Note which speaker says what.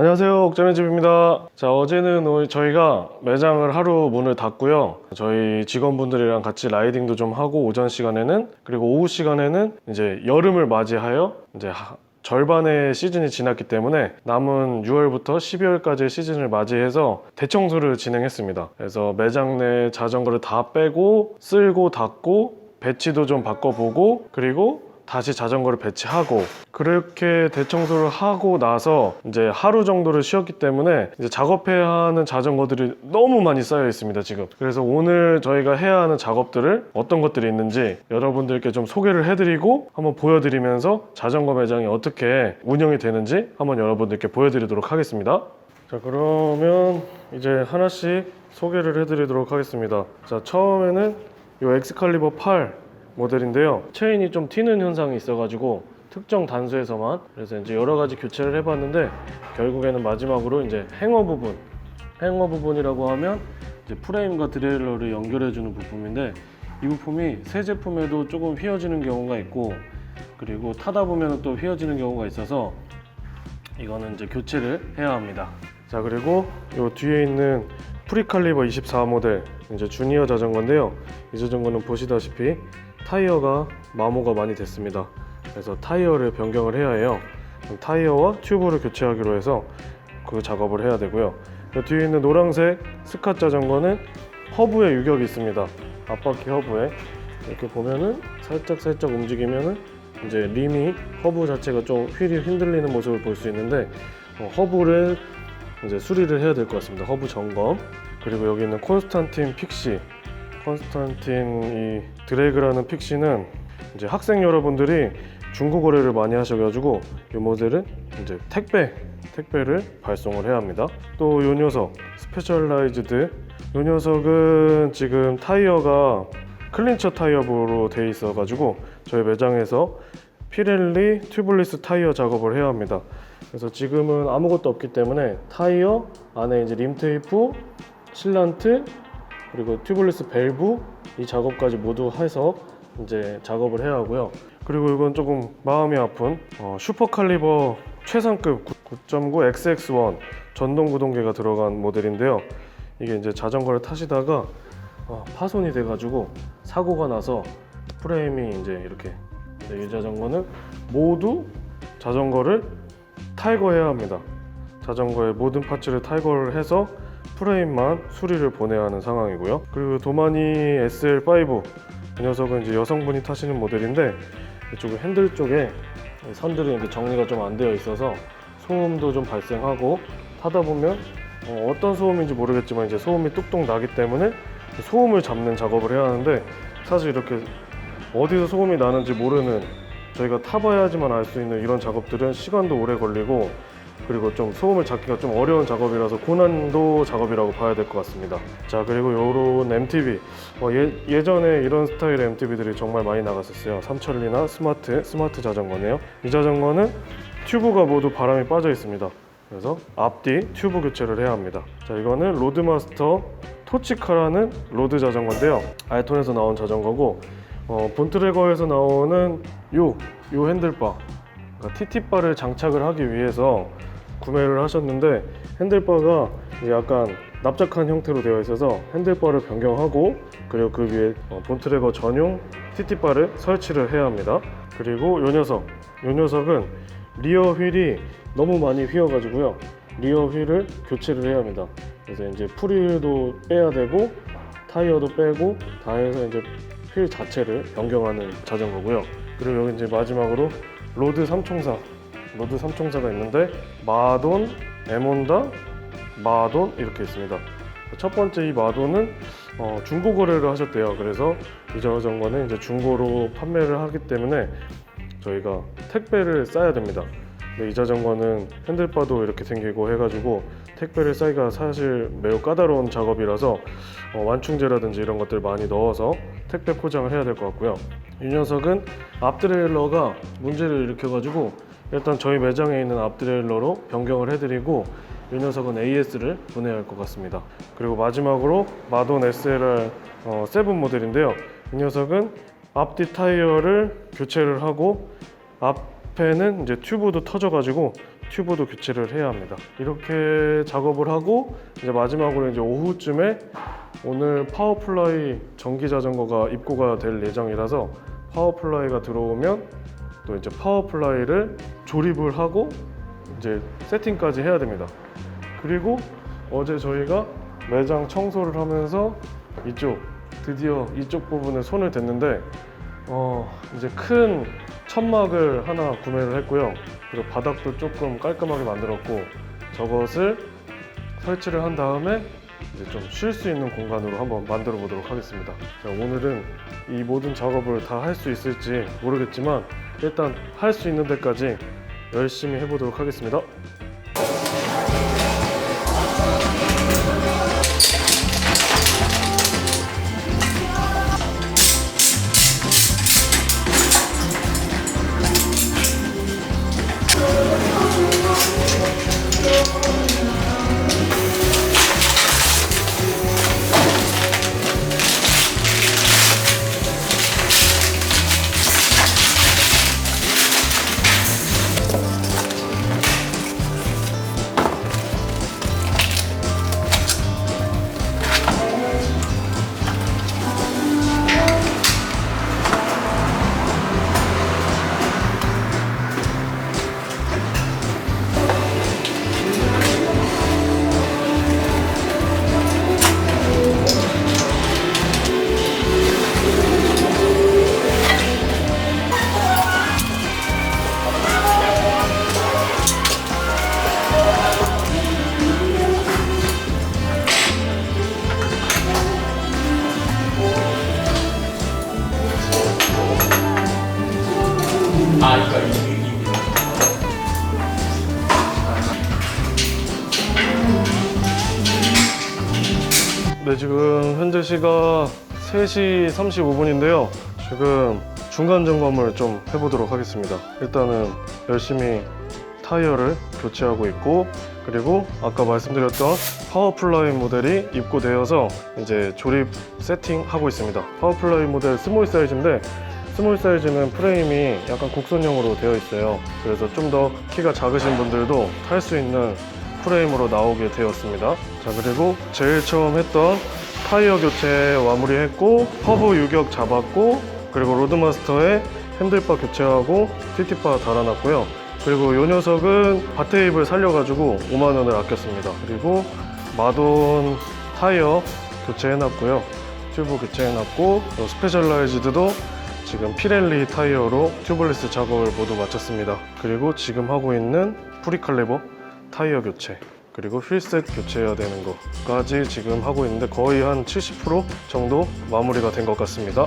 Speaker 1: 안녕하세요. 옥전의 집입니다. 자 어제는 저희가 매장을 하루 문을 닫고요. 저희 직원분들이랑 같이 라이딩도 좀 하고 오전 시간에는 그리고 오후 시간에는 이제 여름을 맞이하여 이제 하- 절반의 시즌이 지났기 때문에 남은 6월부터 12월까지의 시즌을 맞이해서 대청소를 진행했습니다. 그래서 매장 내 자전거를 다 빼고 쓸고 닦고 배치도 좀 바꿔보고 그리고 다시 자전거를 배치하고 그렇게 대청소를 하고 나서 이제 하루 정도를 쉬었기 때문에 이제 작업해야 하는 자전거들이 너무 많이 쌓여 있습니다 지금. 그래서 오늘 저희가 해야 하는 작업들을 어떤 것들이 있는지 여러분들께 좀 소개를 해드리고 한번 보여드리면서 자전거 매장이 어떻게 운영이 되는지 한번 여러분들께 보여드리도록 하겠습니다. 자 그러면 이제 하나씩 소개를 해드리도록 하겠습니다. 자 처음에는 이 엑스칼리버 8 모델인데요. 체인이 좀 튀는 현상이 있어가지고 특정 단수에서만 그래서 이제 여러 가지 교체를 해봤는데 결국에는 마지막으로 이제 행어 부분, 행어 부분이라고 하면 이제 프레임과 드레일러를 연결해주는 부품인데 이 부품이 새 제품에도 조금 휘어지는 경우가 있고 그리고 타다 보면 또 휘어지는 경우가 있어서 이거는 이제 교체를 해야 합니다. 자 그리고 이 뒤에 있는 프리칼리버 24 모델 이제 주니어 자전거인데요. 이 자전거는 보시다시피 타이어가 마모가 많이 됐습니다. 그래서 타이어를 변경을 해야 해요. 타이어와 튜브를 교체하기로 해서 그 작업을 해야 되고요. 그 뒤에 있는 노란색 스카 자전거는 허브에 유격이 있습니다. 앞바퀴 허브에 이렇게 보면은 살짝 살짝 움직이면은 이제 림이 허브 자체가 좀 휠이 흔들리는 모습을 볼 수 있는데 어, 허브를 이제 수리를 해야 될 것 같습니다. 허브 점검 그리고 여기 있는 콘스탄틴 픽시 콘스탄틴 이 드래그라는 픽시는 이제 학생 여러분들이 중고 거래를 많이 하셔가지고 이 모델은 이제 택배 택배를 발송을 해야 합니다. 또 이 녀석 스페셜라이즈드 이 녀석은 지금 타이어가 클린처 타이어로 돼 있어가지고 저희 매장에서 피렐리 튜블리스 타이어 작업을 해야 합니다. 그래서 지금은 아무것도 없기 때문에 타이어 안에 이제 림 테이프, 실란트 그리고 튜블리스 밸브 이 작업까지 모두 해서 이제 작업을 해야 하고요. 그리고 이건 조금 마음이 아픈 어, 슈퍼칼리버 최상급 9.9 XX1 전동 구동계가 들어간 모델인데요. 이게 이제 자전거를 타시다가 어, 파손이 돼가지고 사고가 나서 프레임이 이제 이렇게 이 자전거는 모두 자전거를 탈거해야 합니다. 자전거의 모든 파츠를 탈거를 해서 프레임만 수리를 보내야 하는 상황이고요. 그리고 도마니 SL5 이 녀석은 이제 여성분이 타시는 모델인데 이쪽 핸들 쪽에 선들이 이렇게 정리가 좀 안 되어 있어서 소음도 좀 발생하고 타다 보면 어, 떤 소음인지 모르겠지만 이제 소음이 뚝뚝 나기 때문에 소음을 잡는 작업을 해야 하는데 사실 이렇게 어디서 소음이 나는지 모르는 저희가 타봐야지만 알 수 있는 이런 작업들은 시간도 오래 걸리고 그리고 좀 소음을 잡기가 좀 어려운 작업이라서 고난도 작업이라고 봐야 될 것 같습니다. 자 그리고 요런 MTB 어, 예, 예전에 이런 스타일의 MTB들이 정말 많이 나갔었어요. 삼천리나 스마트 스마트 자전거네요. 이 자전거는 튜브가 모두 바람이 빠져 있습니다. 그래서 앞뒤 튜브 교체를 해야 합니다. 자 이거는 로드마스터 토치카라는 로드 자전거인데요. 알톤에서 나온 자전거고 어, 본트레거에서 나오는 요, 요 핸들바 그러니까 TT바를 장착을 하기 위해서 구매를 하셨는데 핸들바가 이제 약간 납작한 형태로 되어 있어서 핸들바를 변경하고 그리고 그 위에 어, 본트레거 전용 TT바를 설치를 해야 합니다. 그리고 요 녀석, 요 녀석은 리어 휠이 너무 많이 휘어 가지고요. 리어 휠을 교체를 해야 합니다. 그래서 이제 프릴도 빼야 되고 타이어도 빼고 다 해서 이제 휠 자체를 변경하는 자전거고요. 그리고 여기 이제 마지막으로 로드 삼총사, 로드 삼총사가 있는데 마돈, 에몬다, 마돈 이렇게 있습니다. 첫 번째 이 마돈은 어, 중고 거래를 하셨대요. 그래서 이 자전거는 이제 중고로 판매를 하기 때문에 저희가 택배를 싸야 됩니다. 이 자전거는 핸들바도 이렇게 생기고 해가지고 택배를 싸기가 사실 매우 까다로운 작업이라서 어, 완충제라든지 이런 것들 많이 넣어서 택배 포장을 해야 될 것 같고요. 이 녀석은 앞드레일러가 문제를 일으켜가지고 일단 저희 매장에 있는 앞드레일러로 변경을 해드리고 이 녀석은 AS를 보내야 할 것 같습니다. 그리고 마지막으로 마돈 SLR 어, 7 모델인데요. 이 녀석은 앞뒤 타이어를 교체를 하고 앞에는 이제 튜브도 터져가지고 튜브도 교체를 해야 합니다. 이렇게 작업을 하고 이제 마지막으로 이제 오후쯤에 오늘 파워플라이 전기 자전거가 입고가 될 예정이라서 파워플라이가 들어오면 또 이제 파워 플라이를 조립을 하고 이제 세팅까지 해야 됩니다. 그리고 어제 저희가 매장 청소를 하면서 이쪽 드디어 이쪽 부분에 손을 댔는데 어 이제 큰 천막을 하나 구매를 했고요. 그리고 바닥도 조금 깔끔하게 만들었고 저것을 설치를 한 다음에 이제 좀 쉴 수 있는 공간으로 한번 만들어 보도록 하겠습니다. 자, 오늘은 이 모든 작업을 다 할 수 있을지 모르겠지만 일단 할 수 있는 데까지 열심히 해보도록 하겠습니다.
Speaker 2: 아 이거 이거
Speaker 1: 네, 지금 현재 시각 3시 35분인데요. 지금 중간 점검을 좀 해보도록 하겠습니다. 일단은 열심히 타이어를 교체하고 있고, 그리고 아까 말씀드렸던 파워플라이 모델이 입고되어서 이제 조립 세팅하고 있습니다. 파워플라이 모델 스몰 사이즈인데, 스몰 사이즈는 프레임이 약간 곡선형으로 되어 있어요. 그래서 좀 더 키가 작으신 분들도 탈 수 있는 프레임으로 나오게 되었습니다. 자 그리고 제일 처음 했던 타이어 교체 마무리했고 허브 유격 잡았고 그리고 로드마스터에 핸들바 교체하고 TT바 달아놨고요. 그리고 이 녀석은 바테입을 살려가지고 5만 원을 아꼈습니다. 그리고 마돈 타이어 교체해놨고요. 튜브 교체해놨고 또 스페셜라이즈드도 지금 피렐리 타이어로 튜블리스 작업을 모두 마쳤습니다. 그리고 지금 하고 있는 프리칼레버 타이어 교체 그리고 휠셋 교체해야 되는 것까지 지금 하고 있는데 거의 한 70% 정도 마무리가 된 것 같습니다.